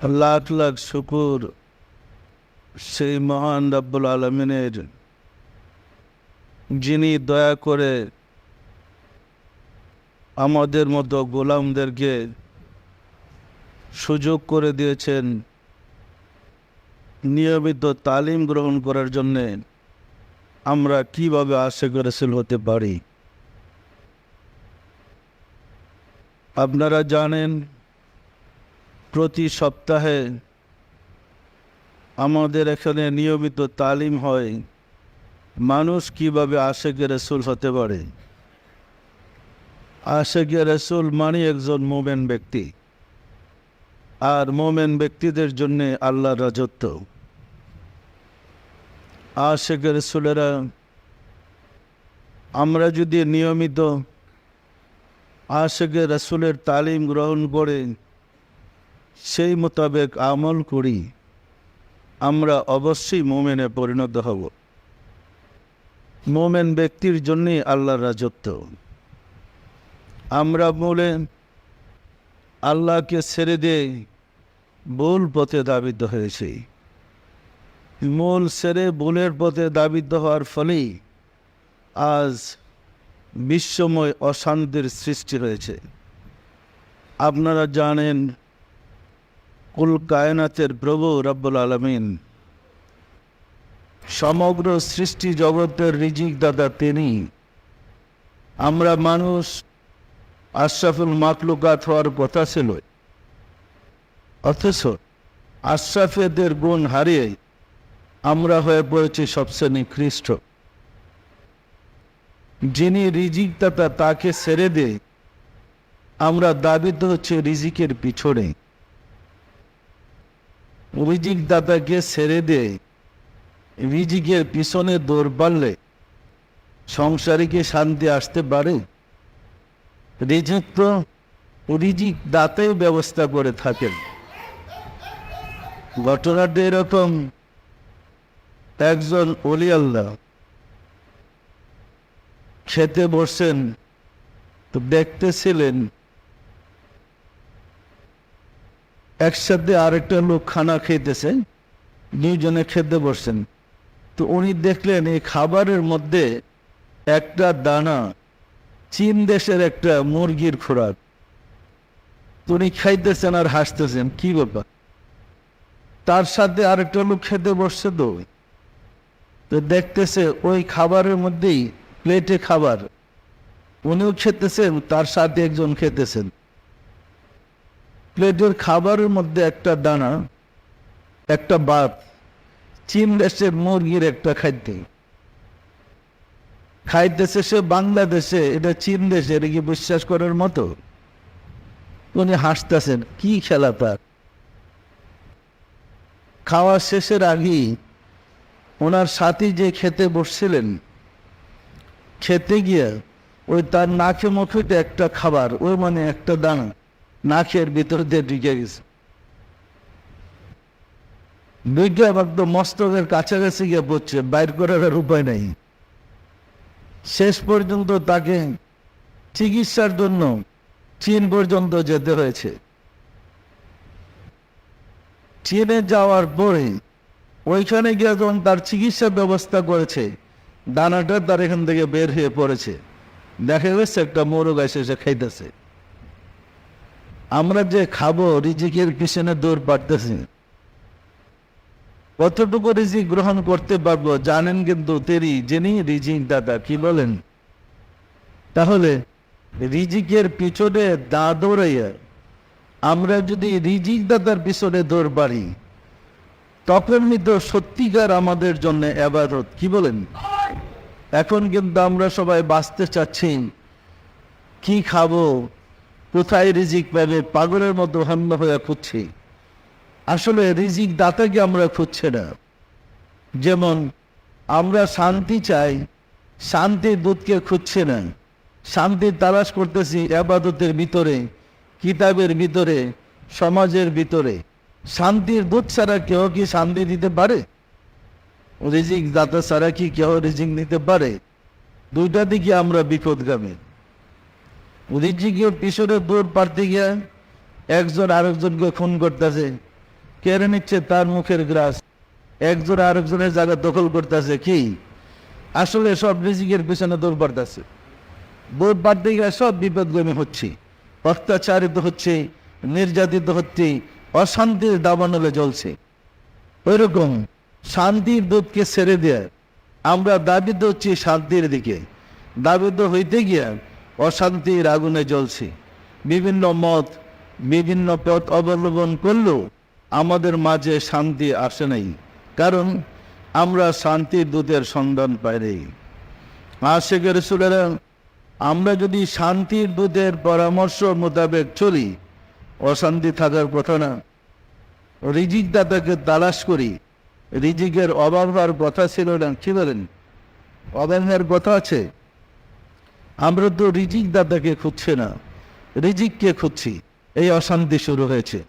লাখ লাখ শুকুর সেই মহান রব্বুল আলমিনের, যিনি দয়া করে আমাদের মতো গোলামদেরকে সুযোগ করে দিয়েছেন, নিয়মিত তালিম গ্রহণ করার জন্যে আমরা কীভাবে আশেক হতে পারি? আপনারা জানেন প্রতি সপ্তাহে আমাদের এখানে নিয়মিত তালিম হয়। মানুষ কীভাবে আশেকে রসুল হতে পারে? আশেকে রসুল মানে একজন মোমেন ব্যক্তি। আর মোমেন ব্যক্তিদের জন্য আল্লাহ রাজত্ব। আশেকে রসুলেরা, আমরা যদি নিয়মিত আশেকে রসুলের তালিম গ্রহণ করে সেই মোতাবেক আমল করি, আমরা অবশ্যই মোমেনে পরিণত হব। মোমেন ব্যক্তির জন্যই আল্লাহর রাজত্ব। আমরা মূলে আল্লাহকে ছেড়ে দিয়ে ভুল পথে দাবিত হয়েছি। মূল ছেড়ে ভুলের পথে দাবিত হওয়ার ফলেই আজ বিশ্বময় অশান্তির সৃষ্টি হয়েছে। আপনারা জানেন কুল কায়নাতের প্রভু রব্বুল আলমিন। সমগ্র সৃষ্টি জগতের রিজিক দাদা তিনি। আমরা মানুষ আশরাফুল মাকলুকাত হওয়ার কথা ছিল। অথচ আশরাফেদের গুণ হারিয়ে আমরা হয়ে পড়েছি সবচেয়ে নিকৃষ্ট যিনি রিজিক দাতা তাকে ছেড়ে দে আমরা দাবিত হচ্ছে রিজিকের পিছনে। রিজিক দাতাকে ছেড়ে দে। রিজিকের পিছনে দৌড় বাড়লে সংসারে কি শান্তি আসতে পারে। রিজিক তো রিজিক দাতাই ব্যবস্থা করে থাকেন। ঘটনাটা এরকম, একজন অলি আল্লাহ খেতে বসছেন তো দেখতেছিলেন একসাথে আরেকটা লোক খানা খেতেছে দুইজনে খেতে বসছেন। তো উনি দেখলেন এই খাবারের মধ্যে একটা দানা চীন দেশের একটা মুরগির খোরাক। তো উনি খাইতেছেন আর হাসতেছেন, কি ব্যাপার? তার সাথে আরেকটা লোক খেতে বসছে তো। তো দেখতেছে ওই খাবারের মধ্যেই প্লেটে খাবার। উনিও খেতেছেন, তার সাথে একজন খেতেছেন। প্লেটের খাবারের মধ্যে একটা দানা, একটা বাত চীন দেশের মুরগির একটা খাদ্য। খাইতেছে সে বাংলাদেশে, এটা চীন দেশে, এটা কি বিশ্বাস করার মতো? উনি হাসতেছেন, কি খেলা তার খাওয়া শেষের আগেই ওনার সাথী যে খেতে বসছিলেন, খেতে গিয়ে ওই তার নাকে মুখে একটা খাবার ওই মানে একটা দানা। নাকের ভিতর দিয়ে ঢুকে গেছে। দুইটা একদম মস্তকের কাছাকাছি গিয়ে পড়ছে বাইর করার আর উপায় নাই। শেষ পর্যন্ত তাকে চিকিৎসার জন্য চীন পর্যন্ত যেতে হয়েছে। চীনে যাওয়ার পরে ওইখানে গিয়ে যখন তার চিকিৎসা ব্যবস্থা করেছে, দানাটা তার এখান থেকে বের হয়ে পড়েছে। দেখা গেছে একটা মোরগ এসে সে খাইতেছে। আমরা যে খাব, রিজিকের পিছনে দৌড় পারতেছি। কতটুকু রিজিক গ্রহণ করতে পারব জানেন কিন্তু তেরি, যিনি রিজিক দাদা কি বলেন? তাহলে রিজিকের পিছনে দা দৌড়াইয়া আমরা যদি রিজিক দাদার পিছনে দৌড় বাড়ি তখন তো সত্যিকার আমাদের জন্য আবাদত, কি বলেন? এখন কিন্তু আমরা সবাই বাঁচতে চাচ্ছি। কি খাব কোথায় রিজিক পাবে? পাগলের মতো হামলা হয়ে খুঁজছি। আসলে রিজিক দাতাকে আমরা খুঁজছে না। যেমন, আমরা শান্তি চাই, শান্তির দুধকে খুঁজছে না। শান্তির তালাশ করতেছি আবাদতের ভিতরে, কিতাবের ভিতরে, সমাজের ভিতরে। শান্তির দুধ ছাড়া কেউ কি শান্তি দিতে পারে? রিজিক দাতা ছাড়া কি কেউ রিজিক নিতে পারে? দুইটা দিকে আমরা বিপদগামী। রিজিকের পিছনে দৌড় পারতে গিয়ে একজন আরেকজনকে খুন করতেছে। কেড়ে নিচ্ছে তার মুখের গ্রাস। একজন আরেকজনের জায়গা দখল করতেছে। কি? আসলে সব রিজিকের পিছনে দৌড় পারতেছে বাড়তে গেলে সব বিপদগামী হচ্ছে। অত্যাচারিত হচ্ছে, নির্যাতিত হচ্ছে, অশান্তির দাবানলে জ্বলছে। ওইরকম শান্তির দুধকে ছেড়ে দেয় আমরা দাবিত হচ্ছি শান্তির দিকে। দাবিত হইতে গিয়ে অশান্তির আগুনে জ্বলছে। বিভিন্ন মত, বিভিন্ন পথ অবলম্বন করলেও আমাদের মাঝে শান্তি আসে নাই। কারণ আমরা শান্তির দূতের সন্ধান পাই নাই। আশেখের সুরেরা, আমরা যদি শান্তির দূতের পরামর্শ মোতাবেক চলি, অশান্তি থাকার কথা না। রিজিক দাতাকে তালাশ করি, রিজিকের অভাব হওয়ার কথা ছিল না কি বলেন অভাবের কথা আছে। আমরা তো রিজিক দাদাকে খুঁজছে না। রিজিককে খুঁজছি। এই অশান্তি শুরু হয়েছে।